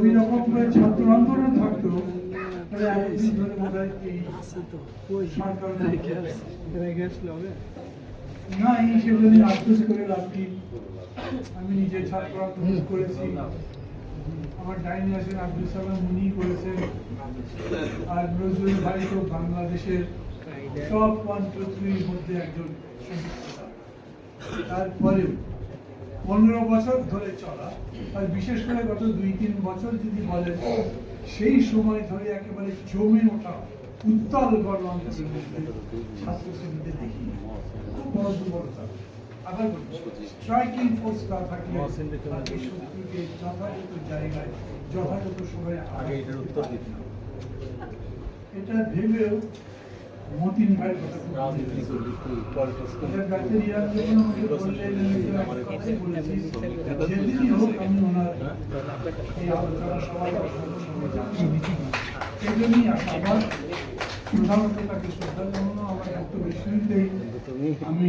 ওই রকম করে ছাত্র আন্দোলন থাকতো হয় না এই সেগুলো আফসোস করে লাভ কি? আমি নিজে ছাত্র আন্দোলন করেছি। আমার ডাইনি আছেন আব্দুল সালাম উনি করেছেন। আর নজরুল ভাই তো বাংলাদেশের টপ ওয়ান টু থ্রির মধ্যে একজন তারপরেও পনেরো বছর ধরে চলা, আর বিশেষ করে গত দুই, তিন বছর যদি বলেন, সেই সময় ধরে একেবারে জমে ওঠা উত্তাল আন্দোলনের মধ্যে দেখি খুব বড় দুর্বলতা। আবার স্ট্রাইকিং ফোর্স না থাকলে যথাযথ জায়গায়, যথাযথ আগে উত্তর দিতে এটা ভেবেও মতিন ভাইয়ের কথা যেদিনই হোক ওনার এই আলোচনা। এই জন্যই। প্রধানত তাকে শ্রদ্ধা জানানো, আমার বক্তব্য শুরুতেই আমি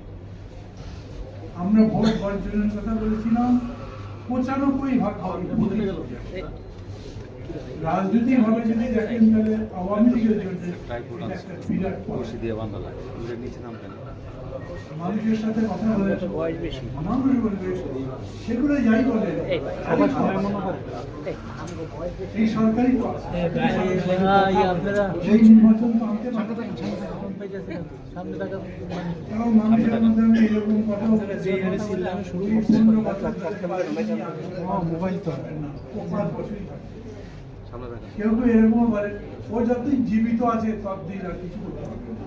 আমরা ভোট বর্জনের কথা বলেছিলাম। পঁচানব্বই ভাগ হবে রাজনৈতিক ভাবে যদি দেখেন তাহলে আওয়ামী লীগের জন্য দিয়ে একটা বিরাট। মানুষের সাথে কথা বলে বয়স বেশি। মানুষ বলবে সেগুলো যাই বলে। সবার সময় এই সরকারি সেই নির্বাচন তো আনতে এবং মানুষের এরকম কথা মোবাইল তো কেউ কেউ এরকম বলে ও যতদিন জীবিত আছে ততদিন আর কিছু করতে পারবে না।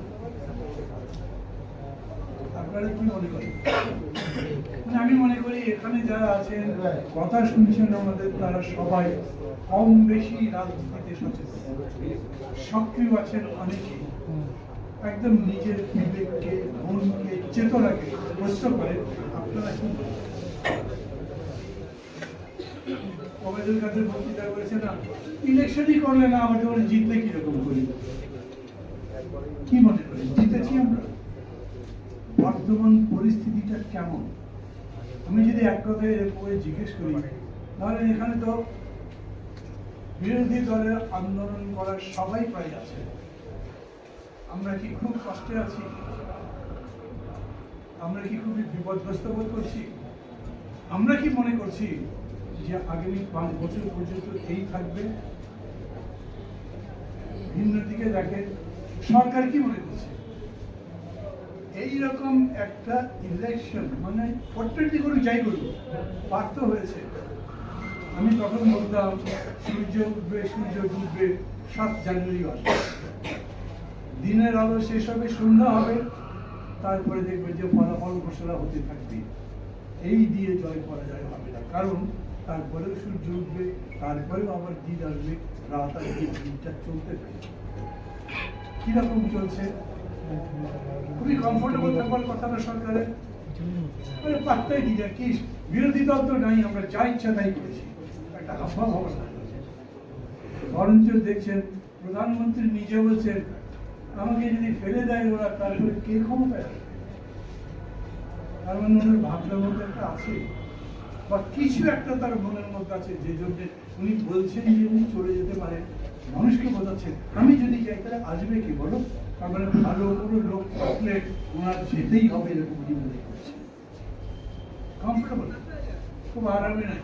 আপনারা কি মনে করেন মানে আমি মনে করি এখানে যারা আছেন, কথা শুনছেন আমাদের তারা সবাই কম বেশি রাজনীতিতে সচেতন। সক্রিয় আছেন অনেকেই একদম নিজের বিবেককে, মনকে, চেতনাকে প্রশ্ন করে আপনারা কি করেন? ওবায়দুল কাদের বক্তৃতা করেছে না? ইলেকশনই করলে না, আমাদের জিতলে কীরকম করি? কি মনে করি জিতেছি আমরা? বর্তমান পরিস্থিতিটা কেমন? আমি যদি এক কথায় এরকম জিজ্ঞেস করি, তাহলে এখানে তো বিরোধী দলের আন্দোলন করার সবাই প্রায় আছে। আমরা কি খুব কষ্টে আছি? আমরা কি খুবই বিপদগ্রস্ত বোধ করছি? আমরা কি মনে করছি যে আগামী পাঁচ বছর পর্যন্ত এই থাকবে? ভিন্ন দিকে দেখে সরকার কি মনে করছে? এইরকম একটা ইলেকশন মানে প্রত্যেকটি করে যাই করব পার্থ হয়েছে। আমি তখন বলতাম, সূর্য উঠবে, সূর্য ডুববে, সাত জানুয়ারি আসবে। দিনের আলো শেষ হবে, সন্ধ্যা হবে, তারপরে দেখবে যে ফলাফল ঘোষণা হতে থাকবে। এই দিয়ে জয় পরাজয় হবে না। কারণ তারপরেও সূর্য উঠবে, তারপরেও আবার দিন আসবে, রাত আসবে, দিনটা চলতে থাকবে। কীরকম চলছে? খুবই কমফোর্টেবল থাকবার কথা না সরকারের মানে পাত্তাই দিই না, কি বিরোধী দল তো নাই, আমরা যা ইচ্ছা তাই করেছি। একটা হাব্বা অবস্থা বরঞ্চ দেখছেন, প্রধানমন্ত্রী নিজে বলছেন, আমাকে যদি ফেলে দেয় ওরা তারপরে কে ক্ষমতায় তার মানে ওনার ভাবনার মধ্যে একটা আছে। বা কিছু একটা তার মনের মধ্যে আছে, যে জন্য উনি বলছেন যে উনি চলে যেতে পারেন। মানুষকে বোঝাচ্ছেন, আমি যদি যাই, তাহলে আসবে কি বলো? তার ভালো কোনো লোক থাকলে ওনার যেতেই হবে এরকম মনে করছেন কমফোর্টেবল খুব আরামে নাই।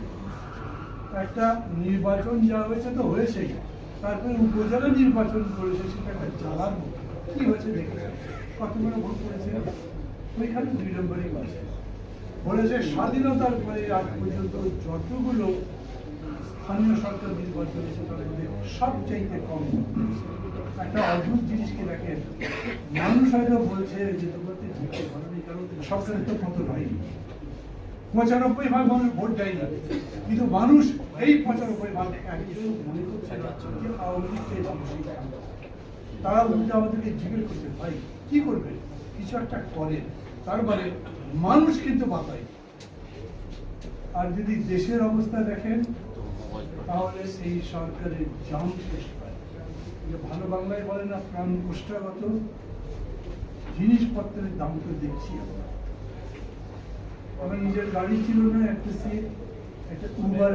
একটা নির্বাচন যা হয়েছে তো হয়েছেই। তারপরে উপজেলা নির্বাচন করেছে সেটা একটা জ্বালার কি হয়েছে দেখে কতগুলো ভোট করেছে, ওইখানে দুই নম্বরই আছে বলেছে স্বাধীনতার পরে আজ পর্যন্ত যতগুলো স্থানীয় সরকার নির্বাচন হয়েছে, তার মধ্যে সবচাইতে কম। একটা অদ্ভুত দেখেন মানুষ হয়তো বলছে যে পারেনি কারণ সরকারের তো মতো হয়নি পঁচানব্বই ভাগ মানুষ ভোট দেয় না। কিন্তু মানুষ এই পঁচানব্বই ভাগ মনে করছে তারা উল্টে আমাদেরকে জিজ্ঞেস করছে, ভাই, কি করবে? কিছু একটা করে। তার মানে মানুষ কিন্তু বাতায় আর যদি দেশের অবস্থা দেখেন, তাহলে এই সরকারের জাম শেষ যে ভালো বাংলায় বলে না, প্রাণ কোষ্ঠাগত জিনিসপত্রের দাম তো দেখছি আমরা। আমার নিজের গাড়ি ছিল না, একটা সে একটা উবার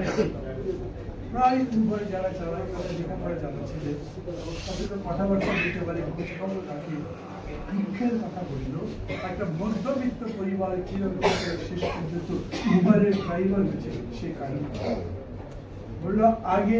প্রায় উবার যারা চালায় চালাচ্ছিলেন তাদের তো কথাবার্তা দিতে পারে খোঁজ খবর রাখে। দুঃখের কথা বলল, একটা মধ্যবিত্ত পরিবার কীরকম করে শেষ পর্যন্ত উবারের ড্রাইভার হয়েছে, সে কারণ। বলল, আগে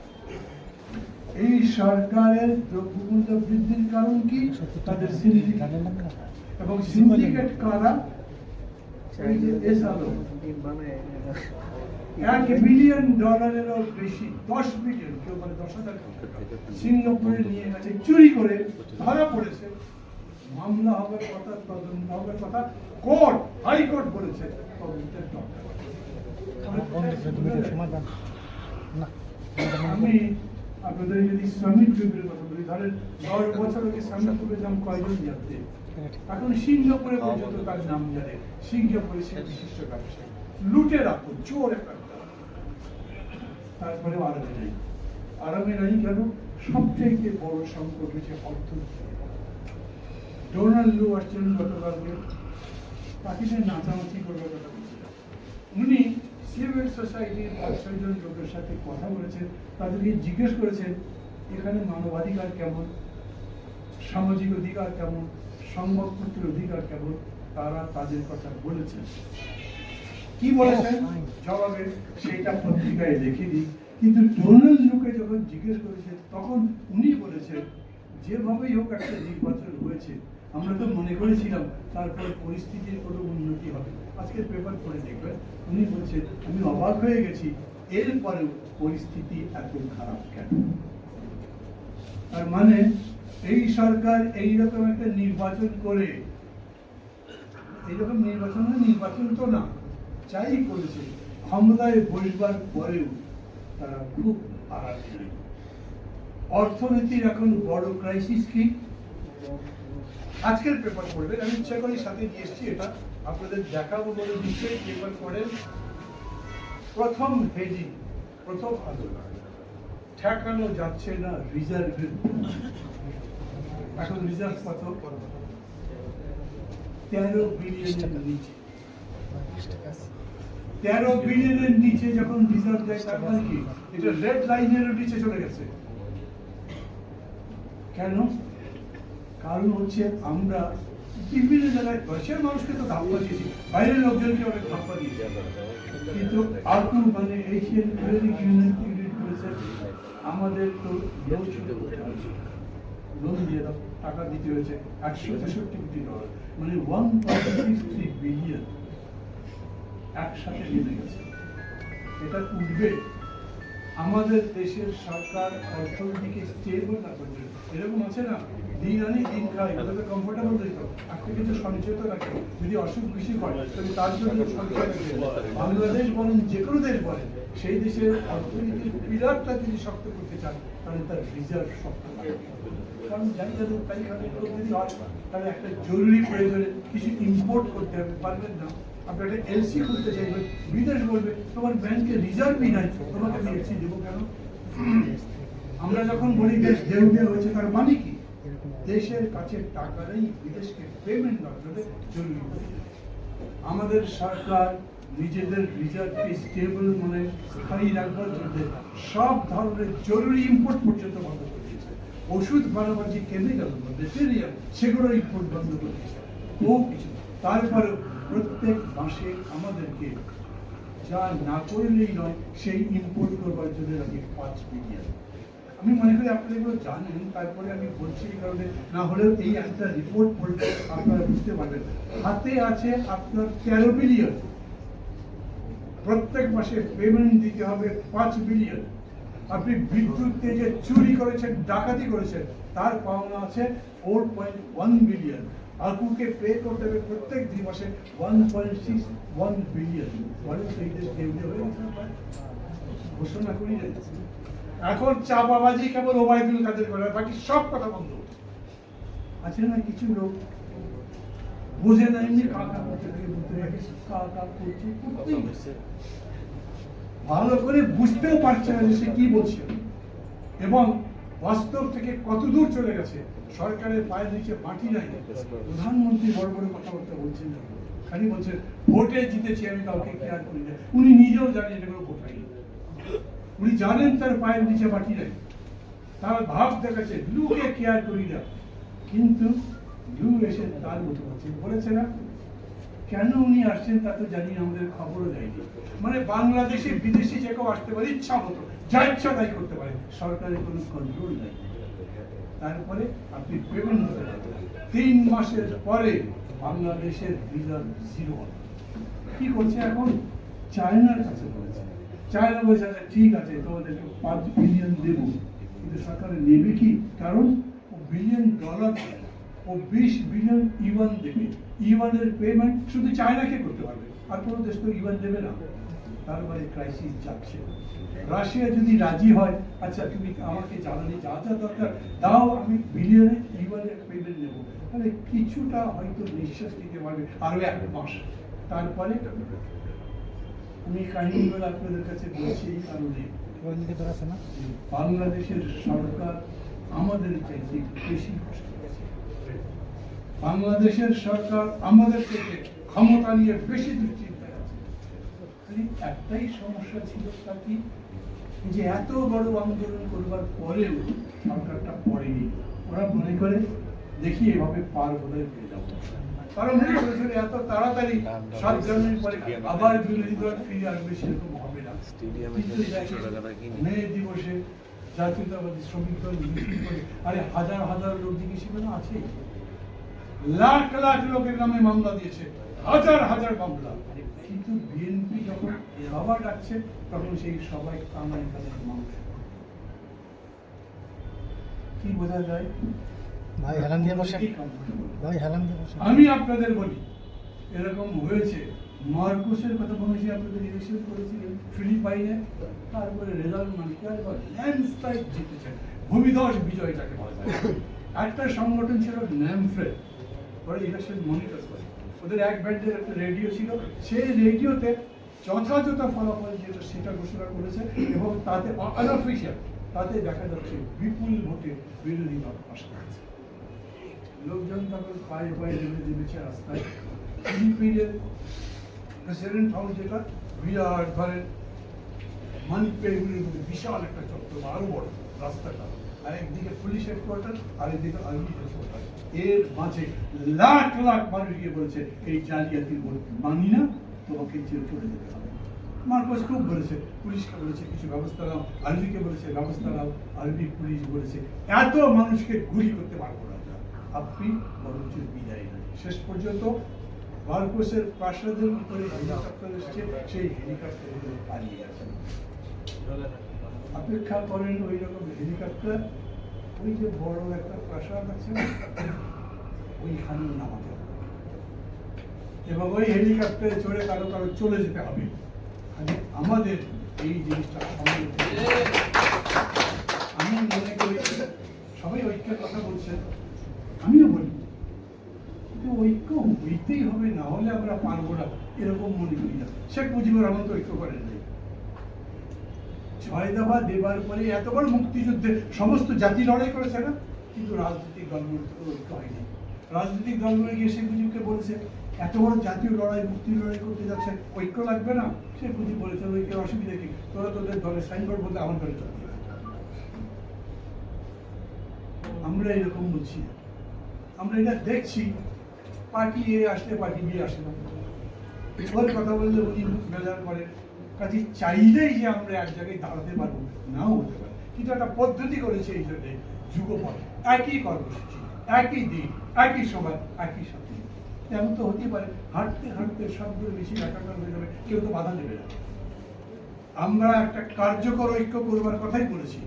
এই সরকারের দ্রব্যমূল্য বৃদ্ধির কারণ কি? তাদের সিন্ডিকেট এবং সিন্ডিকেট কারা? এক বিলিয়ন ডলারেরও বেশি দশ বিলিয়ন কেউ মানে দশ হাজার সিঙ্গাপুরে নিয়ে গেছে চুরি করে ধরা পড়েছে। মামলা হবে কথা তদন্ত হবে কথা কোর্ট হাইকোর্ট বলেছে তদন্তের দরকার। আমি আপনাদের যদি শ্রমিক গ্রুপের কথা বলি, ধরেন দশ বছর আগে শ্রমিক গ্রুপের নাম কয়জন জানতে এখন সিঙ্গাপুরে পর্যন্ত তার নাম জানে। সিঙ্গাপুরে সে বিশিষ্ট ব্যবসায়ী। লুটে রাখো চোর একটা তারপরে আরবে নাই। আরবে নাই কেন? সবচেয়ে বড় সংকট হচ্ছে অর্থনীতি। ডোনাল্ড লু আসছিলেন গতকালকে। তাকে নিয়ে নাচানাচি করবার কথা বলছিলাম উনি সিভিল সোসাইটির পাঁচ ছয়জন লোকের সাথে কথা বলেছেন, তাদেরকে জিজ্ঞেস করেছেন, এখানে মানবাধিকার কেমন? সামাজিক অধিকার কেমন? সংবাদপত্রের অধিকার কেমন? তারা তাদের কথা বলেছেন। কি বলেছেন? জবাবে সেইটা পত্রিকায় লিখে দিই। কিন্তু ডোনাল্ড লুকে যখন জিজ্ঞেস করেছে, তখন উনি বলেছেন, যেভাবেই হোক একটা নির্বাচন হয়েছে, আমরা তো মনে করেছিলাম তারপর পরিস্থিতির কোনো উন্নতি হবে আজকের পেপার পড়ে দেখবেন। উনি বলছেন, আমি অবাক হয়ে গেছি, এরপরেও পরিস্থিতি এত খারাপ কেন? তার মানে এই সরকার এইরকম একটা নির্বাচন করে, এইরকম নির্বাচন নির্বাচন তো না, যাই করেছে, ক্ষমতায় বসবার পরেও তারা খুব আরামে অর্থনীতির এখন বড় ক্রাইসিস কি? আজকের পেপার পড়বেন, আমি ইচ্ছা করি সাথে নিয়ে এসেছি এটা। আপনাদের দেখাবো বলে নিশ্চয়ই পেপার পড়েন। প্রথম হেডিং প্রথম ঠেকানো যাচ্ছে না রিজার্ভের এখন রিজার্ভ কত? তেরো বিলিয়নের নিচে। তেরো বিলিয়নের নিচে যখন রিজার্ভ দেয়, তার মানে কি? এটা রেড লাইনেরও নিচে চলে গেছে। কেন? কারণ হচ্ছে আমরা বিভিন্ন জায়গায় দেশের মানুষকে তো বাইরের লোকজনকে অনেক ধাপ্পা দিয়েছি কিন্তু আপনি মানে এশিয়ান ক্রেডিট ইউনিয়ন ক্রেডিট করেছে আমাদের তো লোন লোন দিয়ে টাকা দিতে হয়েছে একশো তেষট্টি কোটি ডলার মানে one point six three billion একসাথে নেমে গেছে। এটা উঠবে আমাদের দেশের সরকার অর্থনীতিকে স্টেবল না করবে এরকম আছে না? দিন আনি, দিন খাই ওদের কমফোর্টেবল দিত একটা কিছু সঞ্চয় তো রাখে। যদি অসুখ বেশি হয়, তাহলে তার জন্য সঞ্চয় রাখবে বাংলাদেশ বলেন, যে কোনো দেশ বলেন, সেই দেশের অর্থনীতির পিলারটা যদি শক্ত করতে চান, তাহলে তার রিজার্ভ শক্ত কারণ যাই যাদের তাই খাবে যদি হয়, তাহলে একটা জরুরি প্রয়োজনে কিছু ইম্পোর্ট করতে হবে, পারবেন না? একটা এলসি খুলতে বিদেশ বলবে, তোমার রিজার্ভই নাই তোমাকে আমি এলসি দেবো কেন? আমরা যখন বলি দেশ হয়েছে, তার মানে কি? দেশের কাছে টাকা নেই, বিদেশকে পেমেন্ট না জরুরি। আমাদের সরকার নিজেদের রিজার্ভকে স্টেবল মানে স্থায়ী রাখবার জন্য সব ধরনের জরুরি ইম্পোর্ট পর্যন্ত বন্ধ করে দিয়েছে। ওষুধ বানাবার যে কেমিক্যাল মেটেরিয়াল সেগুলো ইম্পোর্ট বন্ধ করে দিয়েছে। ও কিছু তারপরে প্রত্যেক মাসে আমাদেরকে যা না করলেই নয়, সেই ইম্পোর্ট করবার জন্য লাগে পাঁচ মিলিয়ন আমি মনে করি আপনারা এগুলো জানেন, তারপরে আমি বলছি এই কারণে, না হলেও এই একটা রিপোর্ট পড়লে আপনারা বুঝতে পারবেন। হাতে আছে আপনার তেরো বিলিয়ন প্রত্যেক মাসে পেমেন্ট দিতে হবে পাঁচ বিলিয়ন আপনি বিদ্যুৎ দিয়ে যে চুরি করেছেন, ডাকাতি করেছেন, তার পাওনা আছে ফোর পয়েন্ট ওয়ান বিলিয়ন আকুকে পে করতে হবে প্রত্যেক দুই মাসে one point six one billion বলে এই দেশ দেউলে হয়ে? ঘোষণা করি। এখন চাপাবাজি কেবল ওবায়দুল কাদের করে, বাকি সব কথা বন্ধ। আছে না কিছু লোক? বুঝে না এমনি কাকা থাকে কাকা করছে, করতেই ভালো করে বুঝতেও পারছে না যে সে কি বলছে। এবং বাস্তব থেকে কত দূর চলে গেছে? সরকারের পায়ের নিচে মাটি নাই। প্রধানমন্ত্রী বড় বড় কথাবার্তা বলছেন না। খালি বলছেন, ভোটে জিতেছি আমি, কাউকে কেয়ার করি না? উনি নিজেও জানেন এটা কোনো ভোট উনি জানেন তার পায়ের নিচে মাটি নাই। তার ভাব দেখাচ্ছে, লুকে কেয়ার করি না? কিন্তু লু এসে তার মতো বলছে বলেছে না? কেন উনি আসছেন তা তো জানি আমাদের খবরও দেয়নি। মানে বাংলাদেশে, বিদেশি যে কেউ আসতে পারে, ইচ্ছা মতো, যা ইচ্ছা তাই করতে পারে। সরকারের কোনো কন্ট্রোল নাই। তারপরে আপনি পেমেন্ট তিন মাসের পরে বাংলাদেশের রিজার্ভ জিরো কি করছে এখন? চায়নার কাছে বলেছে। চায়না বলছে আচ্ছা ঠিক আছে, তোমাদেরকে পাঁচ বিলিয়ন দেব। কিন্তু সরকার নেবে কি? কারণ বিলিয়ন ডলার। ও বিশ বিলিয়ন ইওয়ান দেবে। ইওয়ানের পেমেন্ট শুধু চায়নাকে করতে পারবে আর কোনো দেশ তো ইওয়ান দেবে না। তারপরে ক্রাইসিস যাচ্ছে। রাশিয়া যদি রাজি হয় আচ্ছা তুমি আমাকে জ্বালানি যা যা দরকার দাও আমি বিলিয়নে ইওয়ানের পেমেন্ট নেব। তাহলে কিছুটা হয়তো নিঃশ্বাস নিতে পারবে আরও এক মাস। তারপরে আমি কাহিনীগুলো আপনাদের কাছে বলছি এই কারণে। বাংলাদেশের সরকার আমাদের চাইতে বেশি কষ্ট বাংলাদেশের সরকার আমাদের থেকে ক্ষমতা নিয়ে বেশি দুশ্চিন্তায় আছে। খালি একটাই সমস্যা ছিল তা কি? যে এত বড় আন্দোলন করবার পরেও সরকারটা পড়েনি। ওরা মনে করে দেখি এভাবে পার বোধহয় পেয়ে যাব। কারণ মনে করেছিল এত তাড়াতাড়ি সাত পরে আবার বিরোধী দল ফিরে আসবে সেরকম হবে না। মে দিবসে জাতীয়তাবাদী শ্রমিক দল আরে হাজার হাজার লোক দিকে সেখানে আছে লাখ লাখ লোকের নামে মামলা দিয়েছে হাজার হাজার মামলা। কিন্তু বিএনপি যখন সভা ডাকছে তখন সেই সবাই কামাই কাজের মানুষ কি বোঝা যায়? ভাই হেলান দিয়ে comfortable? ভাই হেলান দিয়ে বসেন। আমি আপনাদের বলি এরকম হয়েছে। মার্কোসের কথা মনে আপনাদের ইলেকশন করেছিলেন ফিলিপাইনে তারপরে রেজাল্ট মানে কি আর ল্যান্ডস্লাইড জিতেছেন। ভূমিধস বিজয় যাকে বলা যায়। একটা সংগঠন ছিল ন্যামফ্রেড ওরা ইলেকশন মনিটর করে। ওদের এক ব্যান্ডের রেডিও ছিল। সেই রেডিওতে যথাযথ ফলাফল যেটা সেটা ঘোষণা করেছে এবং তাতে আনঅফিসিয়াল তাতে দেখা যাচ্ছে বিপুল ভোটে বিরোধী দল পাশ করেছে। লোকজন তখন পায়ে পায়ে নেমে নেমেছে রাস্তায়। ফিলিপিনের প্রেসিডেন্ট হাউস যেটা, বিরাট ধরেন মানিকপেগুলির মধ্যে বিশাল একটা চত্বর আরও বড় রাস্তাটা। আর একদিকে পুলিশ হেডকোয়ার্টার আর একদিকে আর্মি হেডকোয়ার্টার এর মাঝে লাখ লাখ মানুষ গিয়ে বলেছে, এই জালিয়াতির মানি না, তোমাকে জেল চলে যেতে হবে। মার্কস খুব বলেছে, পুলিশকে বলেছে, কিছু ব্যবস্থা নাও। আর্মিকে বলেছে, ব্যবস্থা নাও। আর্মি পুলিশ বলেছে, এত মানুষকে গুলি করতে পারব না আপনি বরঞ্চ বিদায় নেন। শেষ পর্যন্ত মার্কোসের প্রাসাদের উপরে হেলিকপ্টার এসছে, সেই হেলিকপ্টারে পালিয়ে গেছেন অপেক্ষা করেন ওই রকম হেলিকপ্টার ওই যে বড় একটা প্রাসাদ আছে ওইখানে নামাতে হবে এবং ওই হেলিকপ্টারে চড়ে কারও কারও চলে যেতে হবে। খালি আমাদের এই জিনিসটা আমি মনে করি সবাই ঐক্যের কথা বলছেন আমিও বলি। কিন্তু ঐক্য হইতেই হবে না হলে আমরা পারব না এরকম মনে করি না। শেখ মুজিবুর রহমান তো ঐক্য করেন নাই। ছয় দফা দেবার পরে এত বড় মুক্তিযুদ্ধে সমস্ত জাতি লড়াই করেছে না? কিন্তু রাজনৈতিক দলগুলো তো ঐক্য হয়নি। রাজনৈতিক দলগুলো গিয়ে শেখ মুজিবকে বলেছে, এত বড় জাতীয় লড়াই মুক্তি লড়াই করতে যাচ্ছে, ঐক্য লাগবে না? শেখ মুজিব বলেছে ঐক্যের অসুবিধা কি? তোরা তোদের দলের সাইনবোর্ড বলতে আমার দলে চলবে আমরা এরকম বলছি আমরা এটা দেখছি। পার্টি এ আসলে, পার্টি বি আসে না ওর কথা বললে উনি বেজার করেন কাজে চাইলেই যে আমরা এক জায়গায় দাঁড়াতে পারব, নাও হতে পারে। কিন্তু একটা পদ্ধতি করেছে এই জন্য যুগপথ একই কর্মসূচি, একই দিন, একই সময়, একই সাথে। তো হতেই পারে, হাঁটতে হাঁটতে সবগুলো বেশি হয়ে যাবে, কেউ তো বাধা দেবে না। আমরা একটা কার্যকর ঐক্য করবার কথাই বলেছি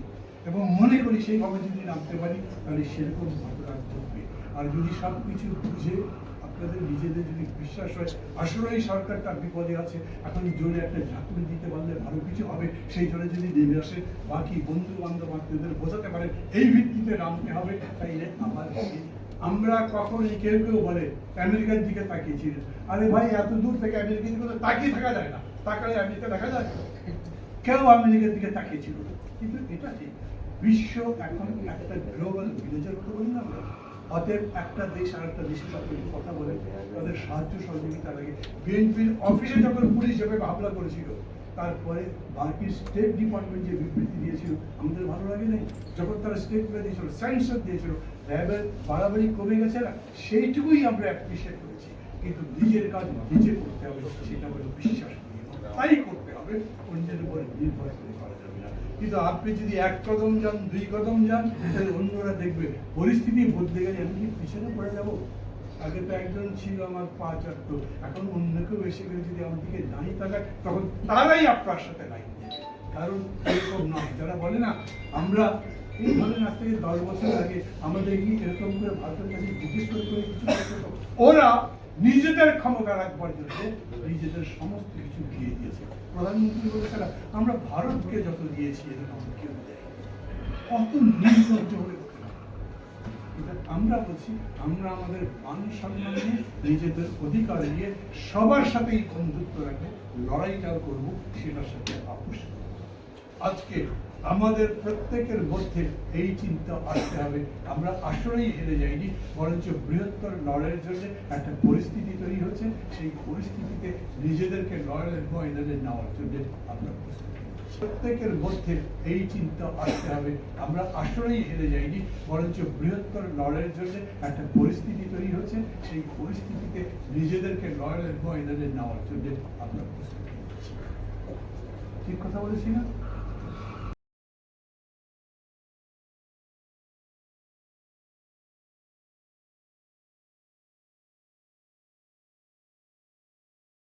এবং মনে করি সেইভাবে যদি নামতে পারি, তাহলে সেরকম ঘটনা ঘটবে আর যদি সব কিছু বুঝে আপনাদের নিজেদের যদি বিশ্বাস হয় আসলে এই সরকারটা বিপদে আছে। এখন জোরে একটা ঝাঁকুনি দিতে পারলে ভালো কিছু হবে। সেই জন্য যদি নেমে আসে, বাকি বন্ধু বান্ধব আত্মীয়দের বোঝাতে পারে, এই ভিত্তিতে নামতে হবে। তাইলে আমার? আমরা কখনই কেউ কেউ বলে, আমেরিকার দিকে তাকিয়েছিলেন আরে ভাই, এত দূর থেকে আমেরিকার দিকে তো তাকিয়ে থাকা যায় না। তাকালে আমেরিকা দেখা যায়। কেউ আমেরিকার দিকে তাকিয়েছিল কিন্তু এটা ঠিক বিশ্ব এখন একটা গ্লোবাল ভিলেজের কথা বলি না। অতএব একটা দেশ আর একটা দেশের সাথে কথা বলে, তাদের সাহায্য সহযোগিতা লাগে। বিএনপির অফিসে যখন পুলিশ যেভাবে হামলা করেছিল, তারপরে বাকি স্টেট ডিপার্টমেন্ট যে বিবৃতি দিয়েছিল, আমাদের ভালো লাগে নাই? যখন তারা স্টেটমেন্ট দিয়েছিল স্যাংশন দিয়েছিল র্যাবের বাড়াবাড়ি কমে গেছে না? সেইটুকুই আমরা অ্যাপ্রিসিয়েট করেছি। কিন্তু নিজের কাজ নিজে করতে হবে, সেটা হলো বিশ্বাস তাই করতে হবে, অন্যের উপরে নির্ভর করে। যাবে কিন্তু আপনি যদি এক কদম যান, দুই কদম যান, তাহলে অন্যরা দেখবে। পরিস্থিতি বদলে গেলে আমি কি পিছনে পড়ে যাব? আগে তো একজন ছিল আমার পা চাটতো এখন অন্য কেউ এসে গেলে যদি আমার দিকে নাই তাকায়, তখন তারাই আপনার সাথে নাই কারণ এরকম নয়। যারা বলে না, আমরা এই ধরনের আজ থেকে দশ বছর আগে আমাদের কি এরকম করে ভারতের কাছে জিজ্ঞেস করে করে কিছু ওরা নিজেদের ক্ষমতা রাখবার জন্য নিজেদের সমস্ত কিছু দিয়ে দিয়েছে। প্রধানমন্ত্রী বলেছিল আমরা ভারতকে যত দিয়েছি এরকম কেউ দেয় কত নির্লজ্জ? এটা আমরা বলছি, আমরা আমাদের মান সম্মান নিয়ে, নিজেদের অধিকার নিয়ে সবার সাথেই বন্ধুত্ব রাখব লড়াইটাও করব, সেটার সাথে আপোষ আজকে আমাদের প্রত্যেকের মধ্যে এই চিন্তা আসতে হবে। আমরা আসলেই হেরে যাইনি, বরঞ্চ বৃহত্তর লড়াইয়ের জন্য একটা পরিস্থিতি তৈরি হচ্ছে সেই পরিস্থিতিতে নিজেদেরকে লড়াইয়ের ময়দানে নেওয়ার জন্য আমরা প্রত্যেকের মধ্যে এই চিন্তা আসতে হবে। আমরা আসলেই হেরে যাইনি, বরঞ্চ বৃহত্তর লড়াইয়ের জন্য একটা পরিস্থিতি তৈরি হচ্ছে সেই পরিস্থিতিতে নিজেদেরকে লড়াইয়ের ময়দানে নেওয়ার জন্য আমরা প্রস্তুত। ঠিক কথা বলেছি না?